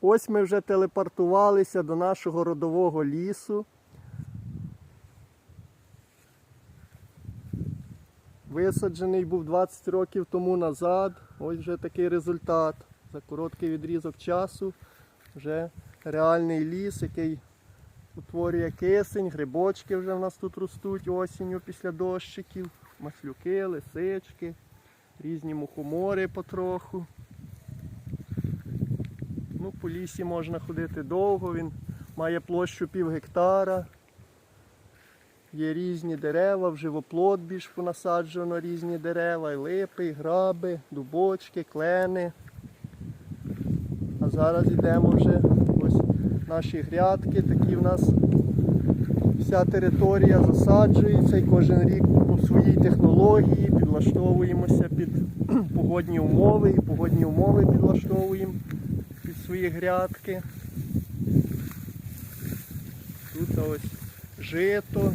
Ось ми вже телепортувалися до нашого родового лісу. Висаджений був 20 років тому назад. Ось вже такий результат. За короткий відрізок часу вже реальний ліс, який утворює кисень, грибочки вже в нас тут ростуть осінню після дощиків, маслюки, лисички, різні мухомори потроху. По лісі можна ходити довго, він має площу пів гектара. Є різні дерева, в живоплод більш понасаджено різні дерева, і липи, і граби, дубочки, клени. А зараз йдемо вже ось наші грядки, такі в нас вся територія засаджується і кожен рік по своїй технології підлаштовуємося під погодні умови і погодні умови підлаштовуємо під свої грядки. Тут ось жито.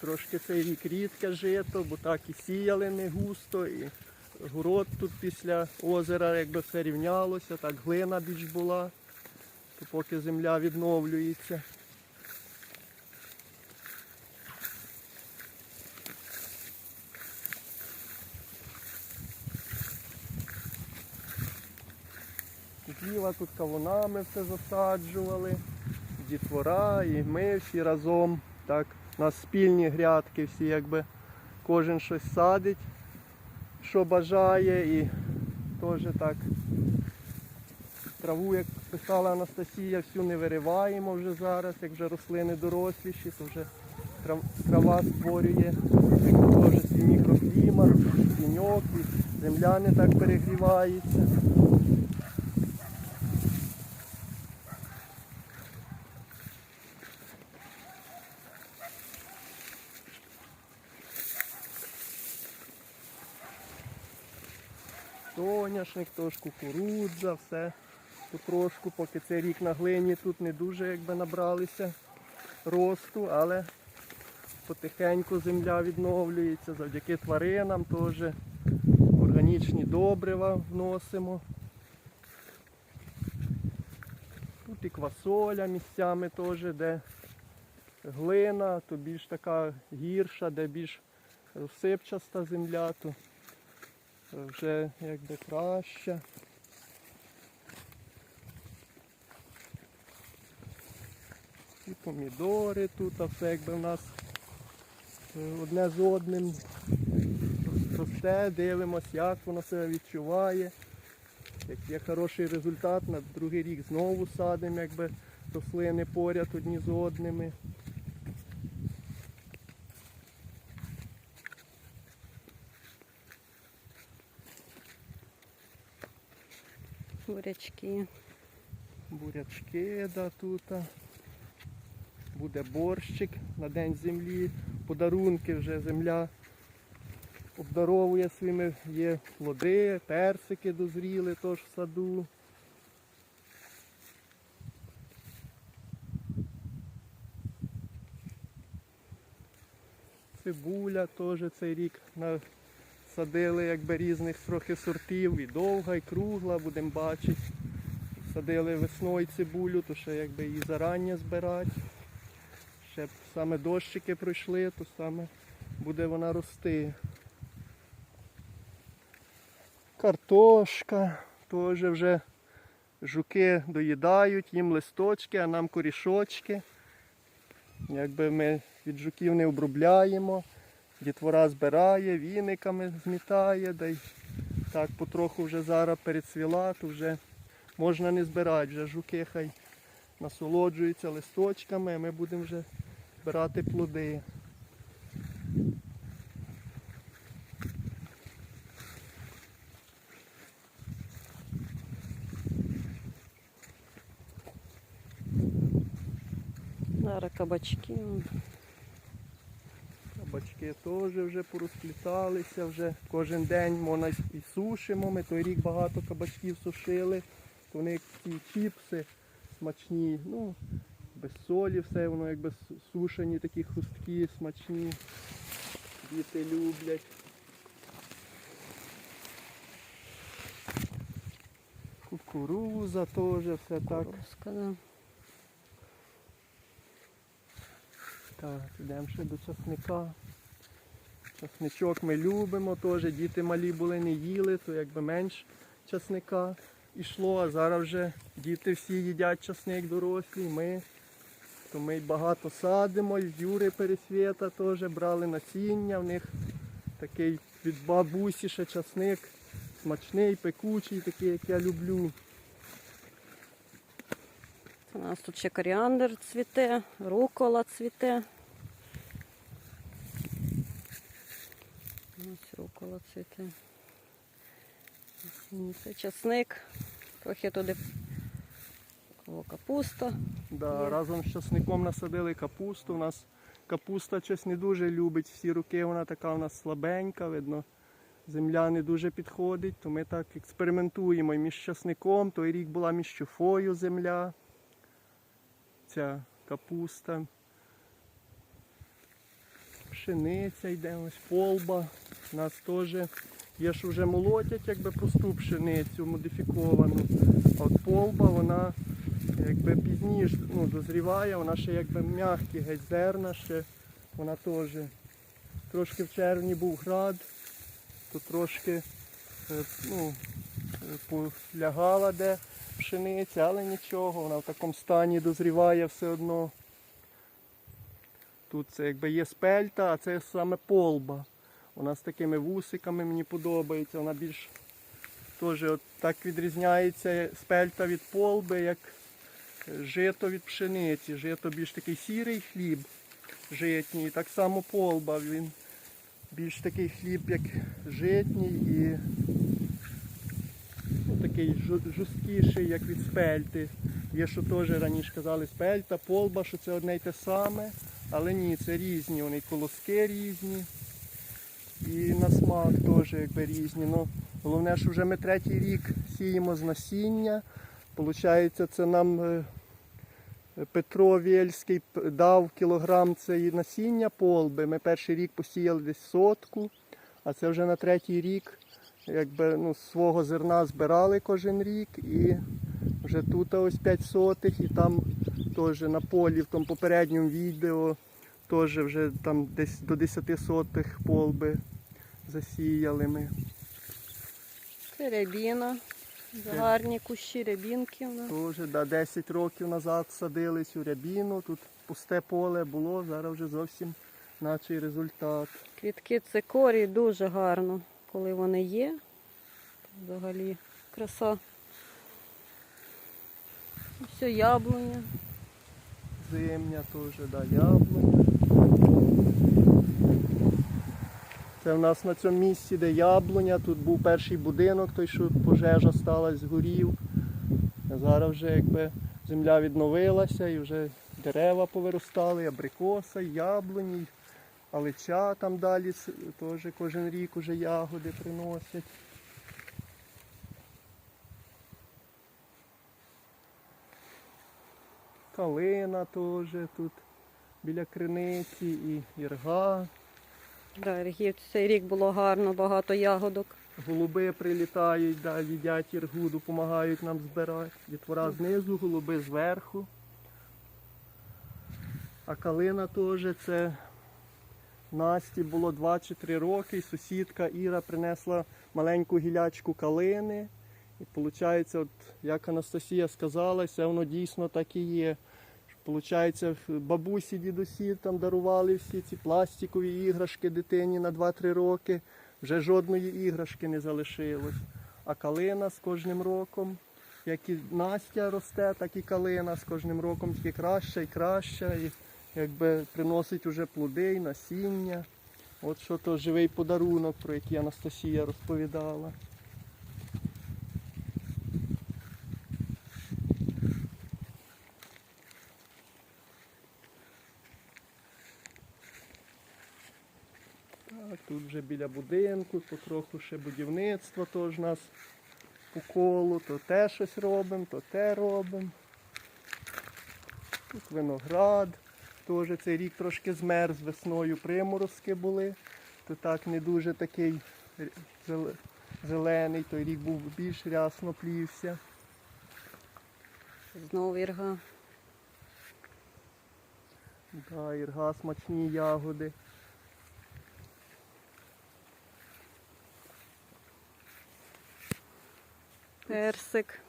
Трошки цей рік рідке жито, бо так і сіяли не густо, і город тут після озера якби все рівнялося, так глина більш була, то поки земля відновлюється. Зліва тут кавунами все засаджували, дітвора і ми всі разом. Так, у нас спільні грядки, всі якби кожен щось садить, що бажає і теж так. Траву, як писала Анастасія, всю не вириваємо вже зараз, як вже рослини доросліші, то вже трава створює теж свій мікроклімат, тіньок, земля не так перегрівається. Соняшник, тож кукурудза, все потрошку, поки цей рік на глині тут не дуже якби набралися росту, але потихеньку земля відновлюється завдяки тваринам теж органічні добрива вносимо. Тут і квасоля місцями теж, де глина, то більш така гірша, де більш розсипчаста земля, то вже якби краще. І помідори тут, а все якби в нас е, одне з одним росте, дивимося, як воно себе відчуває. Як є хороший результат, на другий рік знову садимо, якби рослини поряд одні з одними. Бурячки. бурячки, да, тут. Буде борщик на День землі. Подарунки вже земля обдаровує своїми, є плоди, персики дозріли теж в саду. Цибуля теж цей рік насадили якби різних трохи сортів, і довга, і кругла, будемо бачити. Садили весною цибулю, то ще якби її зарання збирати. Ще б саме дощики пройшли, то саме буде вона рости. Картошка, теж вже жуки доїдають, їм листочки, а нам корішочки. Якби ми від жуків не обробляємо, дітвора збирає, віниками змітає, да й так потроху вже зараз перецвіла, то вже можна не збирати, вже жуки хай насолоджуються листочками, а ми будемо вже збирати плоди. Зараз кабачки. Кабачки теж вже порозпліталися, вже кожен день можна і сушимо. Ми той рік багато кабачків сушили, то вони як ті чіпси смачні, ну, без солі все, воно якби сушені, такі хрусткі, смачні. Діти люблять. Кукуруза теж все так. Кукурузка, да. Так, йдемо ще до часника. Часничок ми любимо теж. Діти малі були, не їли, то якби менш часника йшло, а зараз вже діти всі їдять часник дорослі, ми. То ми багато садимо, з Юри Пересвіта теж брали насіння, в них такий від бабусі ще часник, смачний, пекучий, такий, як я люблю. У нас тут ще коріандр цвіте, рукола цвіте. Ось рукола цвіте. Це часник. Трохи туди капуста. Да, Є. разом з часником насадили капусту. У нас капуста щось не дуже любить. Всі роки вона така у нас слабенька, видно. Земля не дуже підходить, то ми так експериментуємо і між часником. Той рік була між чуфою земля. Ця капуста. Пшениця йде, ось полба. У нас теж є, що вже молотять якби просту пшеницю модифіковану. А от полба, вона якби пізніше ну, дозріває, вона ще якби м'які, геть зерна ще. Вона теж. Трошки в червні був град, то трошки е, ну, е, полягала де пшениця, але нічого, вона в такому стані дозріває все одно. Тут це якби є спельта, а це саме полба. Вона з такими вусиками мені подобається. Вона більш теж так відрізняється спельта від полби, як жито від пшениці. Жито більш такий сірий хліб житній. Так само полба. Він більш такий хліб, як житній і такий жорсткіший, як від спельти. Є, що теж раніше казали спельта, полба, що це одне й те саме. Але ні, це різні, вони колоски різні. І на смак теж якби різні. Ну, головне, що вже ми третій рік сіємо з насіння. Получається, це нам е, Петро Вєльський дав кілограм цієї насіння полби. Ми перший рік посіяли десь сотку, а це вже на третій рік якби, ну, свого зерна збирали кожен рік. І вже тут ось 5 сотих, і там теж на полі в тому попередньому відео теж вже там десь до 10 сотих полби засіяли ми. Це рябіна. Гарні кущі рябінки у нас. Тоже да, 10 років назад садили цю рябіну, тут пусте поле було, зараз вже зовсім наче результат. Квітки цикорії дуже гарно, коли вони є. Взагалі краса. Все яблуня. Зимня теж, да, яблуня. Це в нас на цьому місці, де яблуня, тут був перший будинок, той, що пожежа сталася, згорів. Зараз вже якби земля відновилася і вже дерева повиростали, абрикоса, яблуні, алича там далі теж кожен рік уже ягоди приносять. Калина теж тут біля криниці і ірга. Да, Ергів, цей рік було гарно, багато ягодок. Голуби прилітають, да, їдять іргу, допомагають нам збирати. Дітвора знизу, голуби зверху. А калина теж це Насті було 2 чи 3 роки, і сусідка Іра принесла маленьку гілячку калини. І виходить, от, як Анастасія сказала, це воно дійсно так і є. Получається, бабусі, дідусі там дарували всі ці пластикові іграшки дитині на 2-3 роки. Вже жодної іграшки не залишилось. А калина з кожним роком, як і Настя росте, так і калина з кожним роком тільки краща і краща. І якби приносить уже плоди і насіння. От що то живий подарунок, про який Анастасія розповідала. Так, тут вже біля будинку, потроху ще будівництво теж нас по колу, то те щось робимо, то те робимо. Тут виноград. Теж цей рік трошки змерз, весною приморозки були. то так не дуже такий зелений, той рік був більш рясно плівся. Знову ірга. Да, ірга, смачні ягоди. Персик.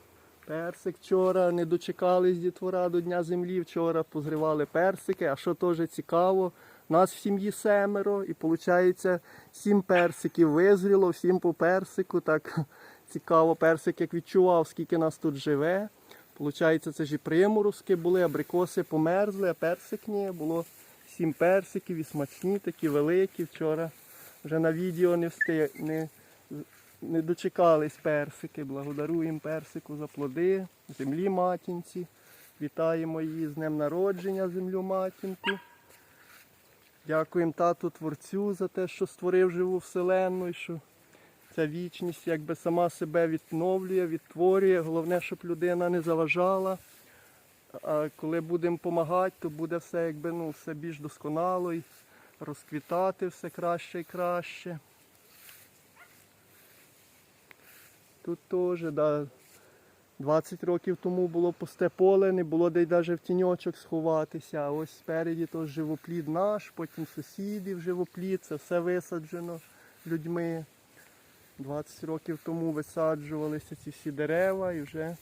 Персик вчора не дочекались дітвора до Дня землі. Вчора позривали персики. А що теж цікаво, нас в сім'ї семеро, і виходить, сім персиків визріло, всім по персику. Так цікаво, персик як відчував, скільки нас тут живе. Получається, це ж і приморозки були, абрикоси померзли, а персик ні. Було сім персиків і смачні, такі великі. Вчора вже на відео не встиг, не дочекались персики. Благодаруємо персику за плоди, землі матінці. Вітаємо її з днем народження, землю матінку. Дякуємо тату творцю за те, що створив живу вселенну і що ця вічність якби сама себе відновлює, відтворює. Головне, щоб людина не заважала. А коли будемо допомагати, то буде все якби ну, все більш досконало і розквітати все краще і краще. Тут теж, да, 20 років тому було пусте поле, не було де й навіть в тіньочок сховатися. А ось спереді то живоплід наш, потім сусідів живоплід, це все висаджено людьми. 20 років тому висаджувалися ці всі дерева і вже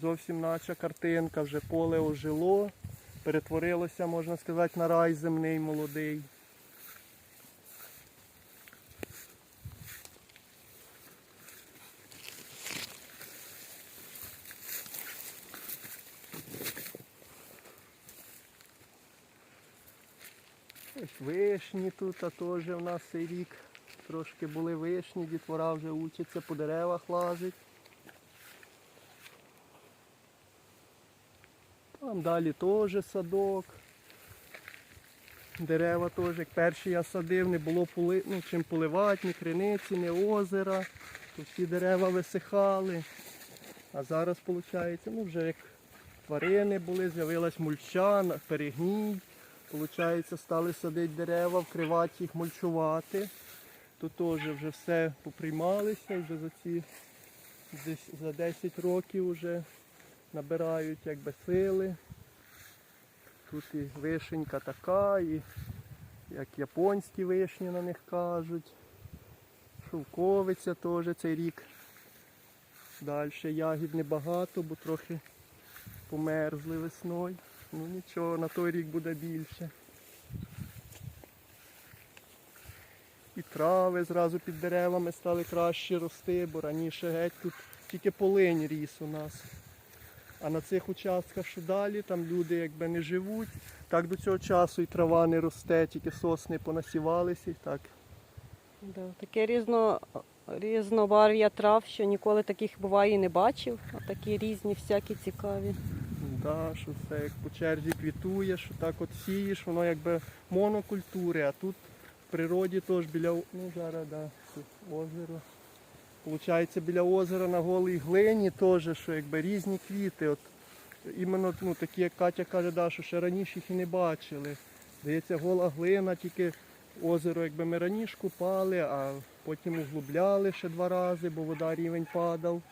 зовсім нача картинка, вже поле ожило, перетворилося, можна сказати, на рай земний молодий. Ось вишні тут, а теж у нас цей рік трошки були вишні, дітвора вже учаться, по деревах лазить. Там далі теж садок. Дерева теж, як перші я садив, не було поли... ну, чим поливати, ні криниці, ні озера. То всі дерева висихали. А зараз, виходить, ну вже як тварини були, з'явилась мульча, перегній. Получається, стали садити дерева, вкривати їх, мульчувати. Тут теж вже все поприймалися, вже за ці десь за 10 років вже набирають якби сили. Тут і вишенька така, і як японські вишні на них кажуть. Шовковиця теж цей рік. Далі ягід небагато, бо трохи померзли весною. Ну нічого, на той рік буде більше. І трави зразу під деревами стали краще рости, бо раніше геть тут тільки полинь ріс у нас. А на цих участках, що далі, там люди якби не живуть. Так до цього часу і трава не росте, тільки сосни понасівалися і так. Да, таке різно, різнобарв'я трав, що ніколи таких буває і не бачив. А такі різні, всякі цікаві. Да, що все як по черзі квітує, що так от сієш, воно якби монокультури, а тут в природі теж біля ну зараз да, тут озеро. Получається біля озера на голій глині теж, що якби різні квіти. От іменно ну, такі, як Катя каже, да, що ще раніше їх і не бачили. Здається, гола глина, тільки озеро якби ми раніше купали, а потім углубляли ще два рази, бо вода рівень падав.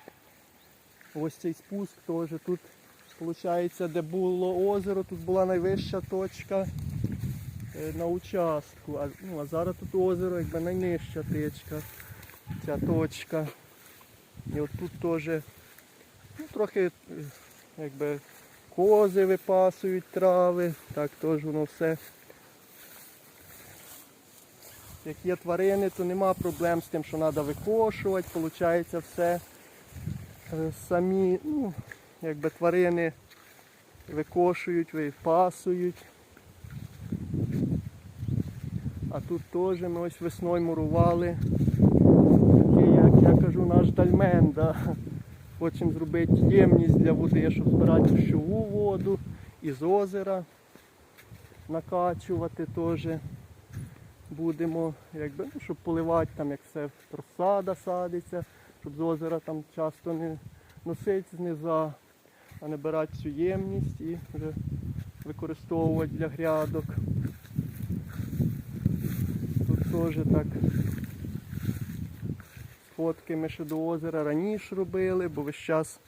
Ось цей спуск теж тут Получається, де було озеро, тут була найвища точка е, на участку. А, ну, а зараз тут озеро якби найнижча точка. Ця точка. І от тут теж ну, трохи е, якби кози випасують трави, так теж воно все. Як є тварини, то нема проблем з тим, що треба викошувати, Получається все е, самі, ну, якби тварини викошують, випасують. А тут теж ми ось весною мурували. Такий, як я кажу, наш дальмен. Да? Хочемо зробити ємність для води, щоб збирати дощову воду із озера накачувати теж. Будемо, якби, ну, щоб поливати там, як все розсада садиться, щоб з озера там часто не носить зниза, а не брати цю ємність і вже використовувати для грядок. Тут теж так. Фотки ми ще до озера раніше робили, бо весь час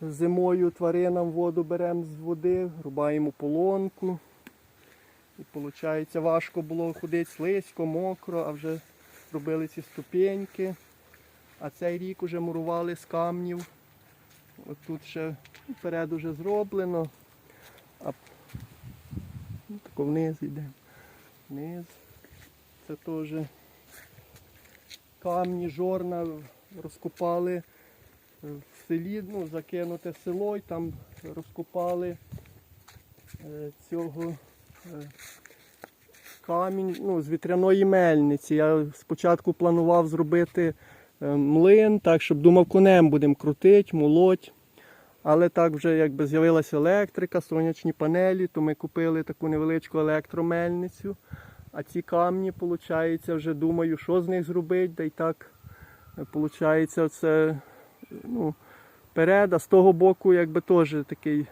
зимою тваринам воду беремо з води, рубаємо полонку. І виходить, важко було ходити слизько, мокро, а вже робили ці ступеньки. А цей рік вже мурували з камнів. Тут ще вперед уже зроблено. А ну, вниз йдемо. Вниз. Це теж камні, жорна розкопали в селі, ну, закинуте село, і там розкопали е, цього е, камінь ну, з вітряної мельниці. Я спочатку планував зробити млин, так, щоб думав, конем будемо крутити, молоть. Але так вже якби з'явилася електрика, сонячні панелі, то ми купили таку невеличку електромельницю. А ці камні, виходить, вже думаю, що з них зробити, да й так, виходить, це ну, перед, а з того боку, якби теж такий,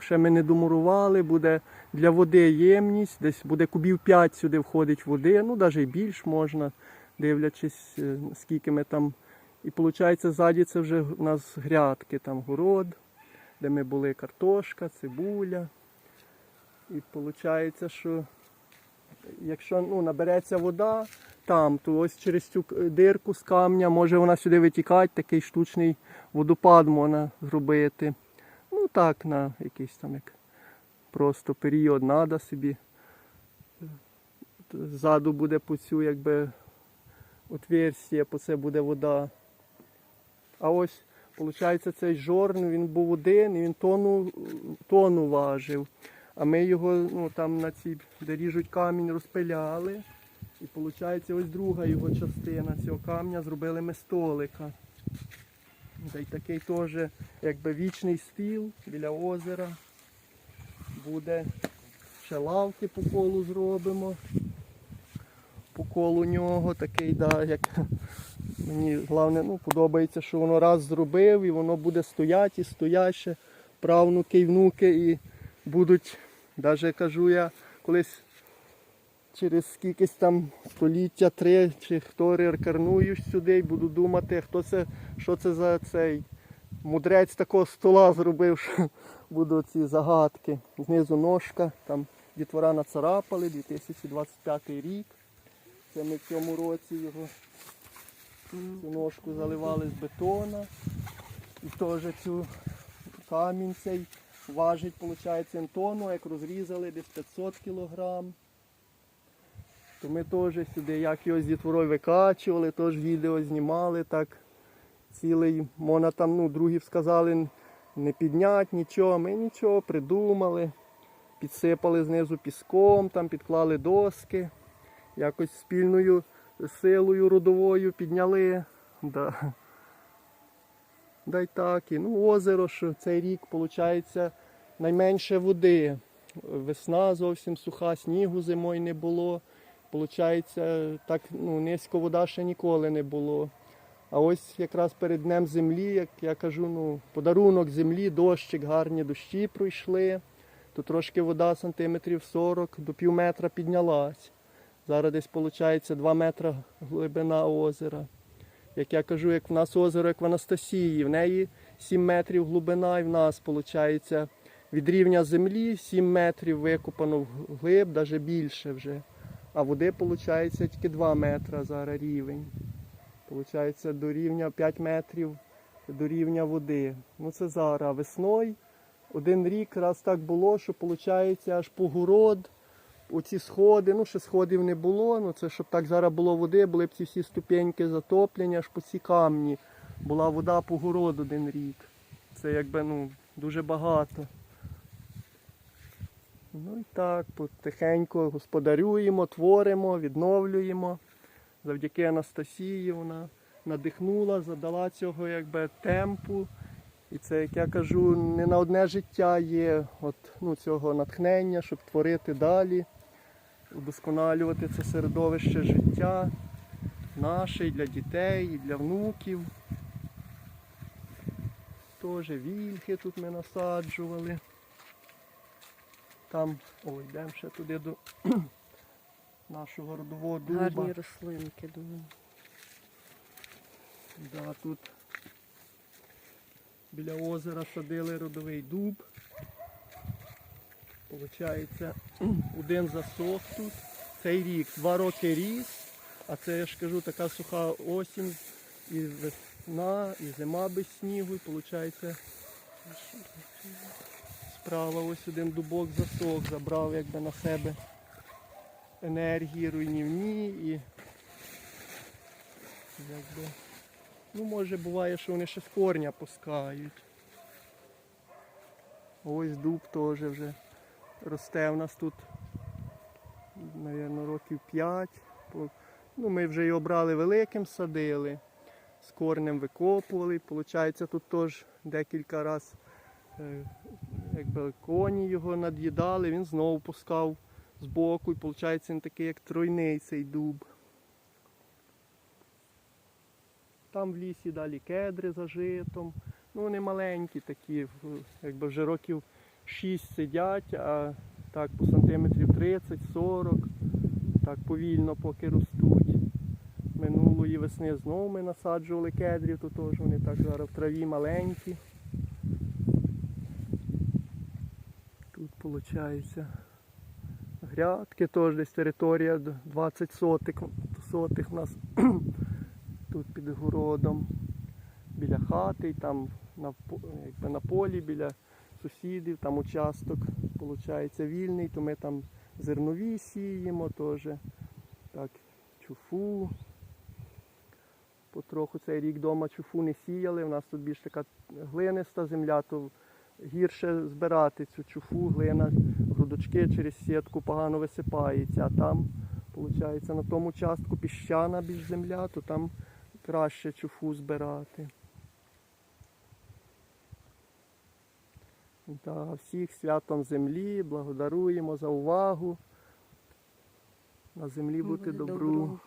ще ми не домурували, буде для води ємність, десь буде кубів 5 сюди входить води, ну навіть і більш можна, дивлячись, е, скільки ми там. І виходить, ззаді це вже у нас грядки, там город, де ми були картошка, цибуля. І виходить, що якщо ну, набереться вода там, то ось через цю дирку з камня може вона сюди витікати, такий штучний водопад можна зробити. Ну так, на якийсь там як просто період треба собі. Ззаду буде по цю якби отверстие, по це буде вода. А ось, виходить, цей жорн, він був один, і він тону, тону важив. А ми його ну, там на цій, де ріжуть камінь, розпиляли. І виходить, ось друга його частина цього камня зробили ми столика. Та й такий теж якби вічний стіл біля озера. Буде ще лавки по колу зробимо. По колу нього такий, да, як мені головне ну, подобається, що воно раз зробив і воно буде стояти і стояти ще правнуки і внуки і будуть, навіть кажу я, колись через скількись там століття три чи хто реінкарнують сюди і буду думати, хто це, що це за цей мудрець такого стола зробив, що будуть ці загадки. Знизу ножка, там дітвора нацарапали, 2025 рік. Це ми в цьому році його цю ножку заливали з бетона. І теж цю камінь цей важить, виходить, тонну, як розрізали десь 500 кілограм. То ми теж сюди, як його з дітворою викачували, теж відео знімали так. Цілий, можна там, ну, другі сказали, не підняти нічого. Ми нічого придумали. Підсипали знизу піском, там підклали доски. Якось спільною силою родовою підняли. Да. Да й так. І, ну, озеро, що цей рік, виходить, найменше води. Весна зовсім суха, снігу зимою не було. Получається, так ну, низько вода ще ніколи не було. А ось якраз перед Днем землі, як я кажу, ну, подарунок землі, дощик, гарні дощі пройшли. То трошки вода сантиметрів 40 до пів метра піднялась. Зараз десь виходить 2 метри глибина озера. Як я кажу, як в нас озеро, як в Анастасії, в неї 7 метрів глибина, і в нас виходить від рівня землі 7 метрів викопано вглиб, навіть більше вже. А води виходить тільки 2 метри зараз рівень. Получається до рівня 5 метрів до рівня води. Ну це зараз весною. Один рік раз так було, що виходить аж по город, оці сходи, ну ще сходів не було, ну це щоб так зараз було води, були б ці всі ступеньки затоплені, аж по ці камні. Була вода по город один рік. Це якби ну, дуже багато. Ну і так, потихеньку господарюємо, творимо, відновлюємо. Завдяки Анастасії вона надихнула, задала цього якби темпу. І це, як я кажу, не на одне життя є от, ну, цього натхнення, щоб творити далі, удосконалювати це середовище життя наше і для дітей, і для внуків. Теж вільхи тут ми насаджували. Там, ой, йдемо ще туди до нашого родового дуба. Гарні рослинки, думаю. Да, тут біля озера садили родовий дуб. Получається, один засох тут. Цей рік два роки ріс, а це я ж кажу, така суха осінь, і весна, і зима без снігу, і виходить, справа ось один дубок засох, забрав якби на себе енергії руйнівні і якби. Ну, може, буває, що вони ще з корня пускають. Ось дуб теж вже росте в нас тут, мабуть, років 5. Ну, ми вже його брали великим, садили, з корнем викопували. Получається, тут теж декілька разів е, коні його над'їдали, він знову пускав з боку, і виходить, він такий, як тройний цей дуб. Там в лісі далі кедри за житом. Ну, вони маленькі такі, якби вже років 6 сидять, а так по сантиметрів 30-40, так повільно поки ростуть. Минулої весни знову ми насаджували кедрів, то теж вони так зараз в траві маленькі. Тут виходить грядки, теж десь територія 20 сотих, сотих у нас тут під городом, біля хати, там на, якби на полі, біля сусідів, там участок виходить вільний, то ми там зернові сіємо теж. Так, чуфу. Потроху цей рік вдома чуфу не сіяли. У нас тут більш така глиниста земля, то гірше збирати цю чуфу, глина, грудочки через сітку погано висипається, а там, виходить, на тому участку піщана більш земля, то там краще чуфу збирати. Да, всіх святом землі, благодаруємо за увагу. На землі бути добру. добру.